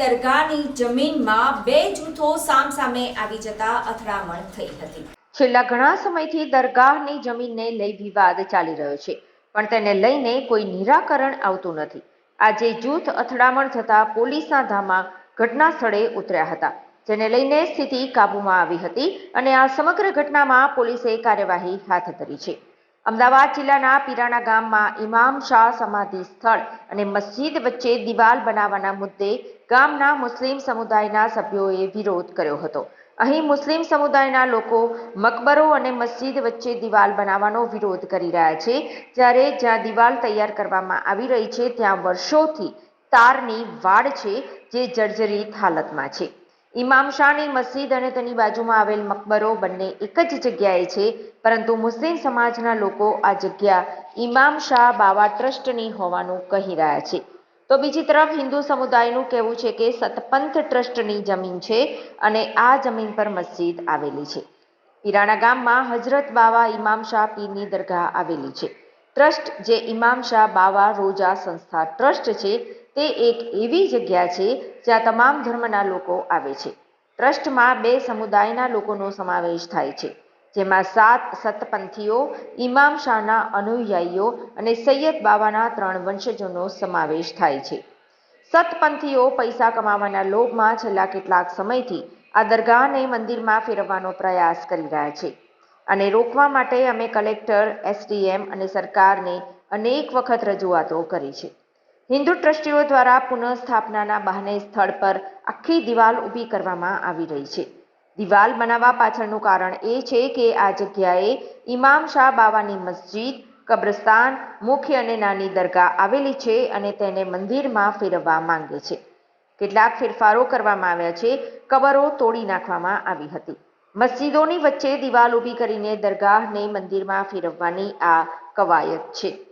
દરગાહની જમીનમાં બે જૂથો સામસામે આવી જતા અથડામણ થઈ હતી. છેલ્લા ઘણા સમયથી દરગાહની જમીનને લઈ વિવાદ ચાલી રહ્યો છે, પણ તેને લઈને કોઈ નિરાકરણ આવતું નથી. આજે જૂથ અથડામણ થતા પોલીસના ધામા ઘટના સ્થળે ઉતર્યા હતા, જેને લઈને સ્થિતિ કાબૂમાં આવી હતી અને આ સમગ્ર ઘટનામાં પોલીસે કાર્યવાહી હાથ ધરી છે. અમદાવાદ જિલ્લાના પીરાણા ગામમાં ઇમામ શાહ સમાધિ સ્થળ અને મસ્જિદ વચ્ચે દિવાલ બનાવવાના મુદ્દે ગામના મુસ્લિમ સમુદાયના સભ્યોએ વિરોધ કર્યો હતો. અહીં મુસ્લિમ સમુદાયના લોકો મકબરો અને મસ્જિદ વચ્ચે દિવાલ બનાવવાનો વિરોધ કરી રહ્યા છે. જ્યારે જ્યાં દિવાલ તૈયાર કરવામાં આવી રહી છે, ત્યાં વર્ષોથી તારની વાડ છે, જે જર્જરિત હાલતમાં છે. ઇમામ શાહની મસ્જિદ અને તેની બાજુમાં આવેલ મકબરો બંને એક જ જગ્યાએ છે, પરંતુ મુસ્લિમ સમાજના લોકો આ જગ્યા ઇમામ શાહ બાવા ટ્રસ્ટની હોવાનું કહી રહ્યા છે. તો બીજી તરફ હિન્દુ સમુદાયનું કહેવું છે કે સતપંથ ટ્રસ્ટની જમીન છે અને આ જમીન પર મસ્જિદ આવેલી છે. પીરાણા ગામમાં હજરત બાવા ઇમામ શાહ પીરની દરગાહ આવેલી છે. ટ્રસ્ટ જે ઇમામ શાહ બાવા રોજા સંસ્થા ટ્રસ્ટ છે તે એક એવી જગ્યા છે જ્યાં તમામ ધર્મના લોકો આવે છે. ટ્રસ્ટમાં બે સમુદાયના લોકોનો સમાવેશ થાય છે, જેમાં સાત સતપંથીઓ ઇમામ શાહના અનુયાયીઓ અને સૈયદ બાવાના ત્રણ વંશજોનો સમાવેશ થાય છે. સતપંથીઓ પૈસા કમાવાના લોભમાં છેલ્લા કેટલાક સમયથી આ દરગાહને મંદિરમાં ફેરવવાનો પ્રયાસ કરી રહ્યા છે અને રોકવા માટે અમે કલેક્ટર, એસડીએમ અને સરકારને અનેક વખત રજૂઆતો કરી છે. હિન્દુ ટ્રસ્ટીઓ દ્વારા પુનઃસ્થાપનાના બહાને સ્થળ પર આખી દિવાલ ઊભી કરવામાં આવી રહી છે. દિવાલ બનાવવા પાછળનું કારણ એ છે કે આ જગ્યાએ ઇમામ શાહ બાવાની મસ્જિદ, કબ્રસ્તાન, મુખ્ય અને નાની દરગાહ આવેલી છે અને તેને મંદિરમાં ફેરવવા માંગે છે. કેટલાક ફેરફારો કરવામાં આવ્યા છે. કબરો તોડી નાખવામાં આવી હતી. મસ્જિદોની વચ્ચે દિવાલ ઊભી કરીને દરગાહને મંદિરમાં ફેરવવાની આ કવાયત છે.